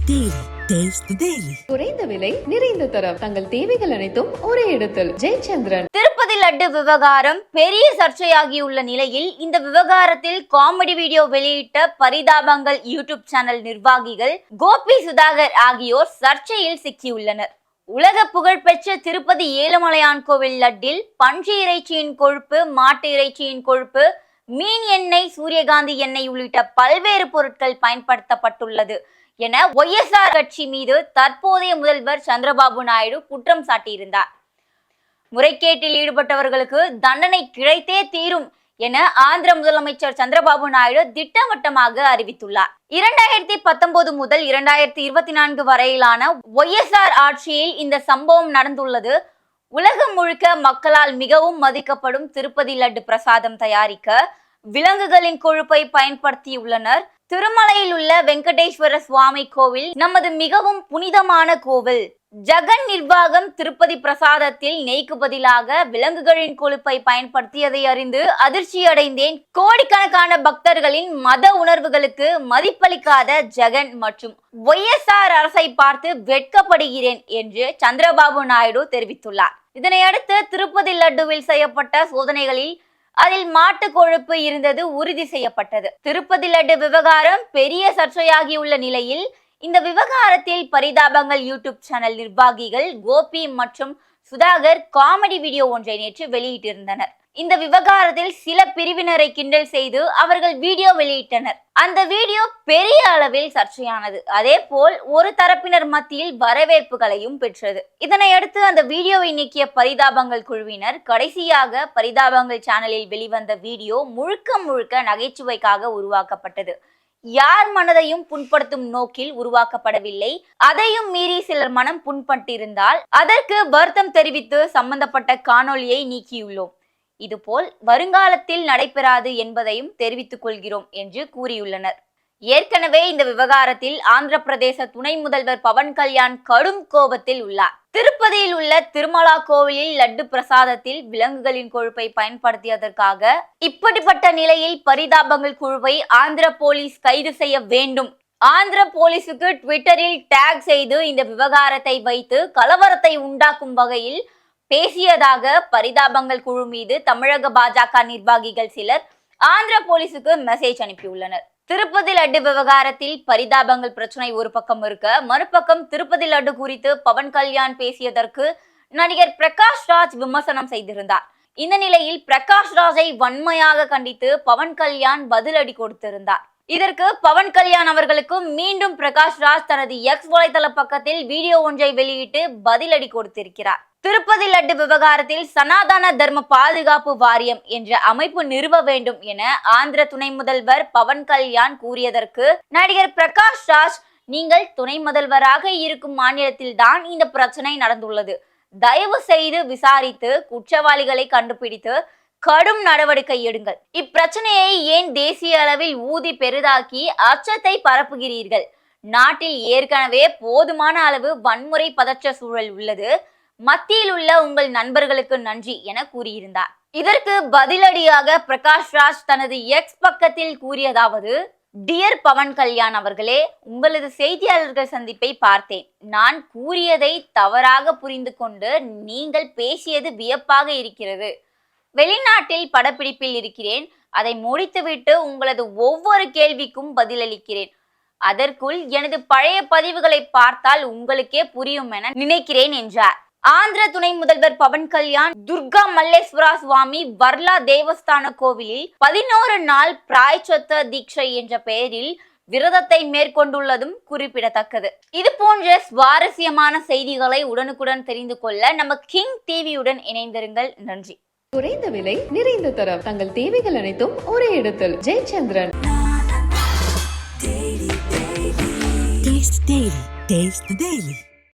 Daily. Taste the Daily. குறைந்த விலை நிறைந்த தரம் தங்கள் தேவைகள் அனைத்தும் ஒரே இடத்தில் ஜெயச்சந்திரன் திருப்பதி லட்டு விவகாரம் பெரிய சர்ச்சையாகியுள்ள நிலையில் இந்த விவகாரத்தில் காமெடி வீடியோ வெளியிட்ட பரிதாபங்கள் யூடியூப் சேனல் நிர்வாகிகள் கோபி சுதாகர் ஆகியோர் சர்ச்சையில் சிக்கியுள்ளனர் உலக புகழ்பெற்ற திருப்பதி ஏழுமலையான் கோவில் லட்டில் பன்றி இறைச்சியின் கொழுப்பு மாட்டு இறைச்சியின் கொழுப்பு மீன் எண்ணெய் சூரியகாந்தி எண்ணெய் உள்ளிட்ட பல்வேறு பொருட்கள் பயன்படுத்தப்பட்டுள்ளது என ஒய்எஸ்ஆர் கட்சி மீது தற்போதைய முதல்வர் சந்திரபாபு நாயுடு குற்றம் சாட்டியிருந்தார். முறைகேட்டில் ஈடுபட்டவர்களுக்கு தண்டனை கிடைத்தே தீரும் என ஆந்திர முதலமைச்சர் சந்திரபாபு நாயுடு திட்டவட்டமாக அறிவித்துள்ளார். இரண்டாயிரத்தி பத்தொன்பது முதல் இரண்டாயிரத்தி இருபத்தி நான்கு வரையிலான ஒய்எஸ்ஆர் ஆட்சியில் இந்த சம்பவம் நடந்துள்ளது. உலகம் முழுக்க மக்களால் மிகவும் மதிக்கப்படும் திருப்பதி லட்டு பிரசாதம் தயாரிக்க விலங்குகளின் கொழுப்பை பயன்படுத்தியுள்ளனர். திருமலையில் உள்ள வெங்கடேஸ்வர சுவாமி கோவில் நமது மிகவும் புனிதமான கோவில். ஜகன் நிர்வாகம் திருப்பதி பிரசாதத்தில் நெய்க்கு பதிலாக விலங்குகளின் கொழுப்பை பயன்படுத்தியதை அறிந்து அதிர்ச்சி அடைந்தேன் கோடிக்கணக்கான பக்தர்களின் மத உணர்வுகளுக்கு மதிப்பளிக்காத ஜெகன் மற்றும் ஒய்எஸ்ஆர் அரசை பார்த்து வெட்கப்படுகிறேன் என்று சந்திரபாபு நாயுடு தெரிவித்துள்ளார். இதனையடுத்து திருப்பதி லட்டுவில் செய்யப்பட்ட சோதனைகளில் அதில் மாட்டு கொழுப்பு இருந்தது உறுதி செய்யப்பட்டது. திருப்பதி லட்டு விவகாரம் பெரிய சர்ச்சையாகியுள்ள நிலையில் இந்த விவகாரத்தில் பரிதாபங்கள் யூடியூப் சேனல் நிர்வாகிகள் கோபி மற்றும் சுதாகர் காமெடி வீடியோ ஒன்றை நேற்று வெளியிட்டிருந்தனர். இந்த விவகாரத்தில் சில பிரிவினரை கிண்டல் செய்து அவர்கள் வீடியோ வெளியிட்டனர். அந்த வீடியோ பெரிய அளவில் சர்ச்சையானது. அதே போல் ஒரு தரப்பினர் மத்தியில் வரவேற்புகளையும் பெற்றது. இதனையடுத்து அந்த வீடியோவை நீக்கிய பரிதாபங்கள் குழுவினர் கடைசியாக பரிதாபங்கள் சேனலில் வெளிவந்த வீடியோ முழுக்க முழுக்க நகைச்சுவைக்காக உருவாக்கப்பட்டது. யார் மனதையும் புண்படுத்தும் நோக்கில் உருவாக்கப்படவில்லை. அதையும் மீறி சிலர் மனம் புண்பட்டிருந்தால் அதற்கு வருத்தம் தெரிவித்து சம்பந்தப்பட்ட காணொளியை நீக்கியுள்ளோம். இதுபோல் வருங்காலத்தில் நடைபெறாது என்பதையும் தெரிவித்துக் கொள்கிறோம் என்று கூறியுள்ளனர். ஏற்கனவே இந்த விவகாரத்தில் ஆந்திர பிரதேச துணை முதல்வர் பவன் கல்யாண் கடும் கோபத்தில் உள்ளார். திருப்பதியில் உள்ள திருமலா கோவிலில் லட்டு பிரசாதத்தில் விலங்குகளின் கொழுப்பை பயன்படுத்தியதற்காக இப்படிப்பட்ட நிலையில் பரிதாபங்கள் குழுவை ஆந்திர போலீஸ் கைது செய்ய வேண்டும். ஆந்திர போலீசுக்கு ட்விட்டரில் டேக் செய்து இந்த விவகாரத்தை வைத்து கலவரத்தை உண்டாக்கும் வகையில் பேசியதாக பரிதாபங்கள் குழு மீது தமிழக பாஜக நிர்வாகிகள் சிலர் ஆந்திர போலீசுக்கு மெசேஜ் அனுப்பியுள்ளனர். திருப்பதி லட்டு விவகாரத்தில் பரிதாபங்கள் பிரச்சனை ஒரு பக்கம் இருக்க மறுபக்கம் திருப்பதி லட்டு குறித்து பவன் கல்யாண் பேசியதற்கு நடிகர் பிரகாஷ் ராஜ் விமர்சனம் செய்திருந்தார். இந்த நிலையில் பிரகாஷ் ராஜை வன்மையாக கண்டித்து பவன் கல்யாண் பதிலடி கொடுத்திருந்தார். இதற்கு பவன் கல்யாண் அவர்களுக்கு மீண்டும் பிரகாஷ் ராஜ் தனது எக்ஸ் வலைதள பக்கத்தில் வீடியோ ஒன்றை வெளியிட்டு பதிலடி கொடுத்திருக்கிறார். திருப்பதி லட்டு விவகாரத்தில் சனாதன தர்ம பாதுகாப்பு வாரியம் என்ற அமைப்பு நிறுவ வேண்டும் என ஆந்திர துணை முதல்வர் பவன் கல்யாண் கூறியதற்கு நடிகர் பிரகாஷ் ராஜ் நீங்கள் துணை முதல்வராக இருக்கும் மாநிலத்தில் தான் இந்த பிரச்சனை நடந்துள்ளது. தயவு செய்து விசாரித்து குற்றவாளிகளை கண்டுபிடித்து கடும் நடவடிக்கை எடுங்கள். இப்பிரச்சனையை ஏன் தேசிய அளவில் ஊதி பெரிதாக்கி அச்சத்தை பரப்புகிறீர்கள்? நாட்டில் ஏற்கனவே போதுமான அளவு வன்முறை பதற்ற சூழல் உள்ளது. மத்தியில் உள்ள உங்கள் நண்பர்களுக்கு நன்றி என கூறியிருந்தார். இதற்கு பதிலடியாக பிரகாஷ் ராஜ் தனது எக்ஸ் பக்கத்தில் கூறியதாவது டியர் பவன் கல்யாண் அவர்களே உங்களது செய்தியாளர்கள் சந்திப்பை பார்த்தேன். நான் கூறியதை தவறாக புரிந்து கொண்டு நீங்கள் பேசியது வியப்பாக இருக்கிறது. வெளிநாட்டில் படப்பிடிப்பில் இருக்கிறேன். அதை முடித்துவிட்டு உங்களது ஒவ்வொரு கேள்விக்கும் பதிலளிக்கிறேன். அதற்குள் எனது பழைய பதிவுகளை பார்த்தால் உங்களுக்கே புரியும் என நினைக்கிறேன் என்றார். ஆந்திர துணை முதல்வர் பவன் கல்யாண் துர்கா மல்லேஸ்வரா சுவாமி வர்லா தேவஸ்தான கோவிலில் பதினோரு நாள் பிராய்ச்சத்த தீட்சை என்ற பெயரில் விரதத்தை மேற்கொண்டுள்ளதும் குறிப்பிடத்தக்கது. இது போன்ற சுவாரஸ்யமான செய்திகளை உடனுக்குடன் தெரிந்து கொள்ள நம்ம கிங் டிவியுடன் இணைந்திருங்கள். நன்றி. குறைந்த விலை நிறைந்த தரம். தங்கள் தேவைகள் அனைத்தும் ஒரே இடத்தில். Jayachandran. Taste the Daily. Taste the Daily.